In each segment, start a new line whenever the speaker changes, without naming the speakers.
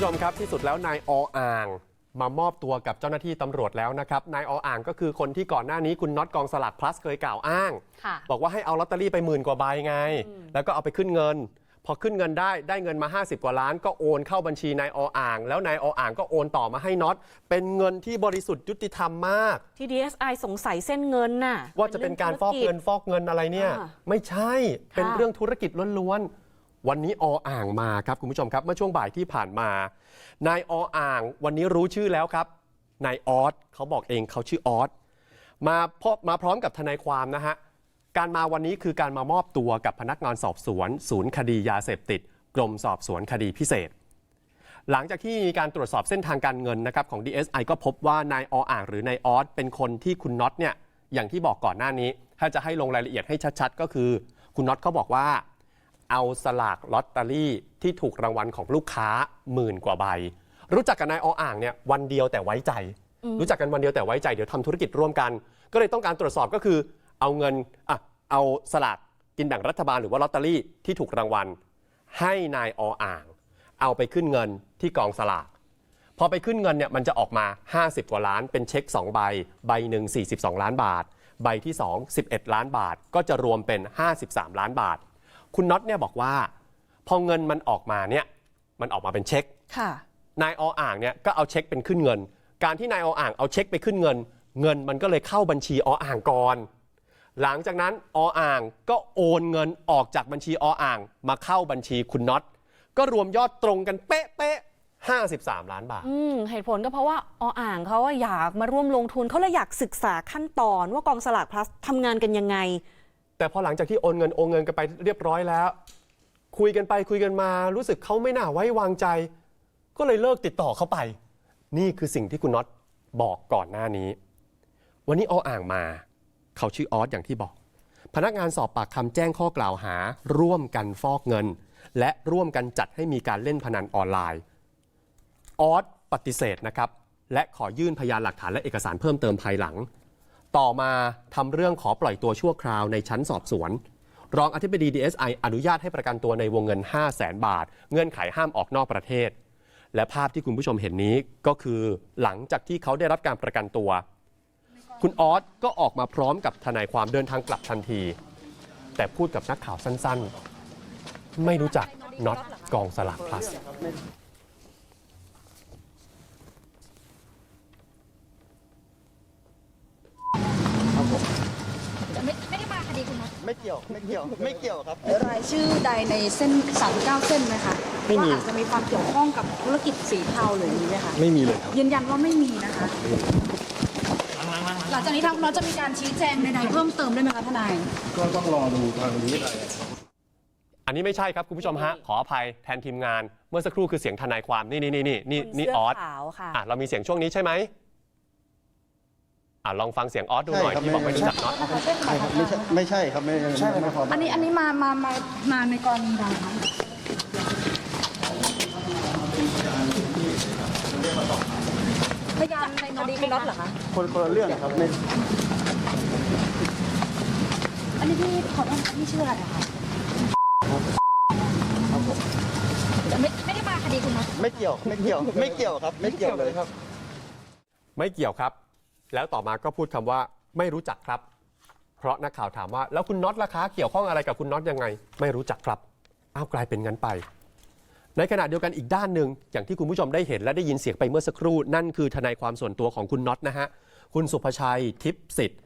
ผู้ชมครับที่สุดแล้วนายออ่างมามอบตัวกับเจ้าหน้าที่ตำรวจแล้วนะครับ นายออ่างก็คือคนที่ก่อนหน้านี้คุณน็อตกองสลากพลัสเคยกล่าวอ้าง
ค่ะ
บอกว่าให้เอาลอตเตอรี่ไปหมื่นกว่าใบไง แล้วก็เอาไปขึ้นเงิน พอขึ้นเงินได้ได้เงินมา 50 กว่าล้าน ก็โอนเข้าบัญชีนายออ่าง แล้วนายออ่างก็โอนต่อมาให้น็อตเป็นเงินที่บริสุทธิ์ยุติธรรมมาก
ที่ DSI สงสัยเส้นเงินน่ะ
ว่าจะเป็นการฟอกเงินฟอกเงินอะไรเนี่ย
อ่า
ไม่ใช่เป็น
ค่ะ
เรื่องธุรกิจล้วนๆ วันนี้ออ่างมาครับคุณผู้ชมครับเมื่อช่วงบ่ายที่ผ่านมา นายออ่าง วันนี้รู้ชื่อแล้วครับนายออสเขาบอกเองเขาชื่อออสมาพบมาพร้อมกับทนายความนะฮะการมาวันนี้คือการมามอบตัวกับพนักงานสอบสวน ศูนย์คดียาเสพติด กรมสอบสวนคดีพิเศษ หลังจากที่มีการตรวจสอบเส้นทางการเงินนะครับของ DSI ก็พบว่านายออ่างหรือนายออสเป็นคนที่คุณน็อตเนี่ยอย่างที่บอกก่อนหน้านี้ ถ้าจะให้ลงรายละเอียดให้ชัด ๆ ก็คือ คุณน็อตเขาบอกว่า เอาสลากลอตเตอรี่ที่ถูกรางวัลของลูกค้าหมื่นกว่าใบ รู้จักกับนายออ่างเนี่ยวันเดียวแต่ไว้ใจ รู้จักกันวันเดียวแต่ไว้ใจเดี๋ยวทำธุรกิจร่วมกัน ก็เลยต้องการตรวจสอบก็คือ เอาเงินอะเอาสลากกินแบ่งรัฐบาลหรือว่าลอตเตอรี่ที่ถูกรางวัล ให้นายออ่าง เอาไปขึ้นเงินที่กองสลากพอไปขึ้นเงินเนี่ยมันจะออกมา 50 กว่าล้านเป็นเช็ค 2 ใบ ใบหนึ่ง42 ล้านบาท ใบที่ 2 11 ล้านบาท ก็จะรวมเป็น 53 ล้านบาท คุณน็อตเนี่ยบอกว่า พอเงินมันออกมาเนี่ยมันออกมาเป็นเช็ค
ค่ะ
นายออ่างเนี่ยก็เอาเช็คเป็นขึ้นเงิน การที่นายออ่างเอาเช็คไปขึ้นเงิน เงินมันก็เลยเข้าบัญชีออ่างก่อน หลังจากนั้นออ่างก็โอนเงินออกจากบัญชีออ่าง มาเข้าบัญชีคุณน็อตก็รวมยอดตรงกันเป๊ะเป๊ะ53 ล้านบาท
อืมเหตุผลก็เพราะว่าออ่างเขาว่าอยากมาร่วมลงทุนเขาเลยอยากศึกษาขั้นตอนว่ากองสลากพลัสทำงานกันยังไง
แต่พอหลังจากที่โอนเงินโอนเงินกันไปเรียบร้อยแล้ว คุยกันไปคุยกันมารู้สึกเขาไม่น่าไว้วางใจ ก็เลยเลิกติดต่อเขาไป นี่คือสิ่งที่คุณน็อตบอกก่อนหน้านี้ วันนี้ออ่างมา เขาชื่อออสอย่างที่บอก พนักงานสอบปากคำแจ้งข้อกล่าวหา ร่วมกันฟอกเงิน และร่วมกันจัดให้มีการเล่นพนันออนไลน์ออสปฏิเสธนะครับและขอยื่นพยานหลักฐานและเอกสารเพิ่มเติมภายหลัง ต่อมาทำเรื่องขอปล่อยตัวชั่วคราวในชั้นสอบสวน รองอธิบดี DSI อนุญาตให้ประกันตัวในวงเงิน 5 0 0แสนบาท เงื่อนไขห้ามออกนอกประเทศ และภาพที่คุณผู้ชมเห็นนี้ก็คือหลังจากที่เขาได้รับการประกันตัว คุณออสก็ออกมาพร้อมกับทนายความเดินทางกลับทันที แต่พูดกับนักข่าวสั้นๆ ไม่รู้จักน็อตกองสลากพลัส
ไม่ไม่ได้มาคดีคุณน็อต
ไม่เกี่ยวไม่เกี่ยวไม่เกี่ยวครับ
รายชื่อใดในเส้น 39 เส้นไหมคะ
ไม่มี
ว่าอาจจะมีความเกี่ยวข้องกับธุรกิจสีเทาหรืออย่างนี้ไหมคะ
ไม่มีเลยครับ
ยืนยันว่าไม่มีนะคะ หลังจากนี้ทางคุณน็อตจะมีการชี้แจงใดๆเพิ่มเติมได้ไหมคะทนาย
ก็ต้องรอดูทางนี้
อันนี้ไม่ใช่ครับคุณผู้ชมฮะ ขออภัยแทนทีมงาน เมื่อสักครู่คือเสียงทนายความ นี่นี่นี่นี่นี่นี่
เสื้
ออส
ขาวค่ะ
อะเรามีเสียงช่วงนี้ใช่ไหม อะลองฟังเสียงออสดูหน่อย
ใช่ครับ
ที่บอกไม่รู้จักน็อต
ใช่ครับไม่ใช่ไม่ใช่ครับไม่ใช่ไม่พอ
อันนี้อันนี้มามามามาในกรณีใดคะพยานในคดีคุณน็อตเหรอคะ
คนคนละเรื่องครับไม่
อันนี้พี่ขอโทษนะคะพี่ชื่ออะไรอะคะไม่ไม่ได้มาคดีคุณน็อต
ไม่เกี่ยวไม่เกี่ยวไม่เกี่ยวครับ ไม่เกี่ยวเลยครับ
ไม่เกี่ยวครับ แล้วต่อมาก็พูดคำว่าไม่รู้จักครับ เพราะนักข่าวถามว่า แล้วคุณน็อตล่ะคะเกี่ยวข้องอะไรกับคุณน็อตยังไง ไม่รู้จักครับอ้าวกลายเป็นงั้นไป ในขณะเดียวกันอีกด้านหนึ่งอย่างที่คุณผู้ชมได้เห็นและได้ยินเสียงไปเมื่อสักครู่ นั่นคือทนายความส่วนตัวของคุณน็อตนะฮะคุณสุภชัยทิพย์สิทธิ์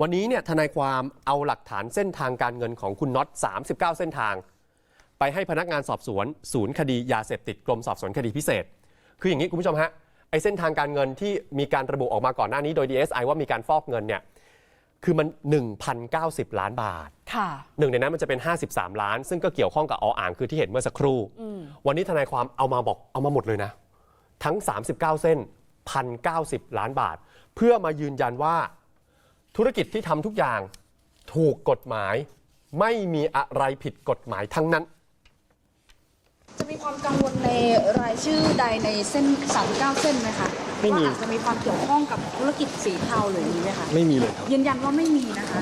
วันนี้เนี่ยทนายความเอาหลักฐานเส้นทางการเงินของคุณน็อต 39 เส้นทาง ไปให้พนักงานสอบสวน ศูนย์คดียาเสพติดกรมสอบสวนคดีพิเศษ คืออย่างนี้คุณผู้ชมฮะ ไอ้เส้นทางการเงินที่มีการระบุออกมาก่อนหน้านี้โดย DSI ว่ามีการฟอกเงินเนี่ยคือมัน 1,090 ล้านบาท
ค่ะ
หนึ่งในนั้นมันจะเป็น 53 ล้าน ซึ่งก็เกี่ยวข้องกับออ่างคือที่เห็นเมื่อสักครู่ วันนี้ทนายความเอามาบอกเอามาหมดเลยนะ ทั้ง 39 เส้น 1,090 ล้านบาท เพื่อมายืนยันว่า ธุรกิจที่ทำทุกอย่างถูกกฎหมาย ไม่มีอะไรผิดกฎหมายทั้งนั้น
จะมี ความกังวลในรายชื่อใดในเส้น 39 เส้นไหมคะ
ไม่มี
ว่าอาจจะมีความเกี่ยวข้องกับธุรกิจสีเทาหรืออย่างนี้ไหมคะ
ไม่มีเลยครับ
ยืนยันว่าไม่มีนะคะ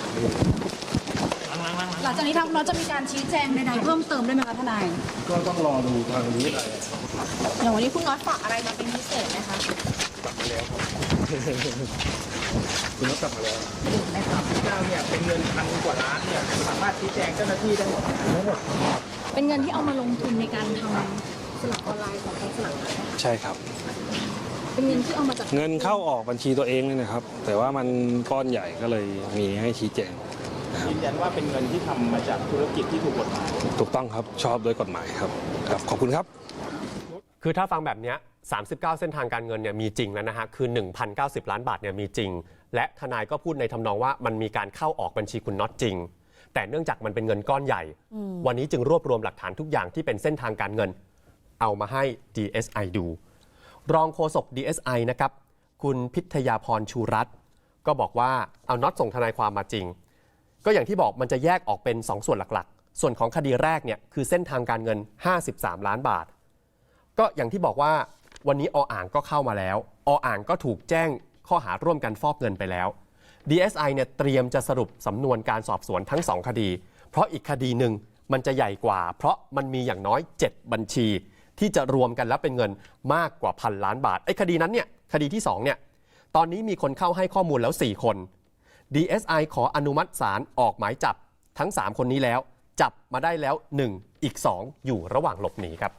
หลังจากนี้ทางคุณน็อตจะมีการชี้แจงใดๆเพิ่มเติมได้ไหมคะทนาย
ก็ต้องรอดูทางนี้
อย่างวันนี้คุณน็อตฝากอะไรมาเป็นพิเศษไหมคะ
คุณก็กลับมาแล้ว
ในสามสิบเก้าเนี่ยเป็นเงินพันกว่าล้านเนี่ยสามารถชี้แจงเจ้าหน้าที่ได้หมดทั้งหมด
เป็นเงินที่เอามาลงทุนในการทำสลักออนไลน์ของกองสลากพลัสนะคะ
ใช่ครับ
เป็นเงินที่เอามาจาก
เงินเข้าออกบัญชีตัวเองเนี่ยนะครับ แต่ว่ามันก้อนใหญ่ก็เลยมีให้ชี้แจง
ยืนยันว่าเป็นเงินที่ทำมาจากธุรกิจที่ถูกกฎหมาย
ถูกต้องครับชอบโดยกฎหมายครับครับ ขอบคุณครับ
คือถ้าฟังแบบเนี้ย39 เส้นทางการเงินเนี่ยมีจริงแล้วนะฮะ คือ 1,090 ล้านบาทเนี่ยมีจริง และทนายก็พูดในทำนองว่ามันมีการเข้าออกบัญชีคุณน็อตจริง แต่เนื่องจากมันเป็นเงินก้อนใหญ่ วันนี้จึงรวบรวมหลักฐานทุกอย่างที่เป็นเส้นทางการเงิน เอามาให้ DSI ดู รองโฆษก DSI นะครับ คุณพิทยาพรชูรัตน์ก็บอกว่าเอาน็อตส่งทนายความมาจริง ก็อย่างที่บอกมันจะแยกออกเป็น 2 ส่วนหลักๆ ส่วนของคดีแรกเนี่ยคือเส้นทางการเงิน 53 ล้านบาท ก็อย่างที่บอกว่าวันนี้ออ่างก็เข้ามาแล้ว ออ่างก็ถูกแจ้งข้อหาร่วมกันฟอกเงินไปแล้ว DSI เนี่ยเตรียมจะสรุปสำนวนการสอบสวนทั้ง 2 คดี เพราะอีกคดีหนึ่งมันจะใหญ่กว่า เพราะมันมีอย่างน้อย 7 บัญชี ที่จะรวมกันแล้วเป็นเงินมากกว่าพันล้านบาทไอ้คดีนั้นเนี่ยคดีที่2เนี่ยตอนนี้มีคนเข้าให้ข้อมูลแล้ว 4 คน DSI ขออนุมัติศาลออกหมายจับทั้ง 3 คนนี้แล้ว จับมาได้แล้ว 1 อีก 2 อยู่ระหว่างหลบหนีครับ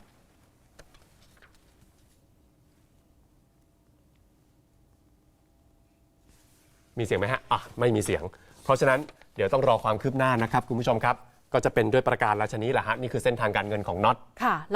มีเสียงไหมฮะอะไม่มีเสียง เพราะฉะนั้นเดี๋ยวต้องรอความคืบหน้านะครับคุณผู้ชมครับ ก็จะเป็นด้วยประการราชนี้แหละฮะนี่คือเส้นทางการเงินของน็อต
ค่ะแล้ว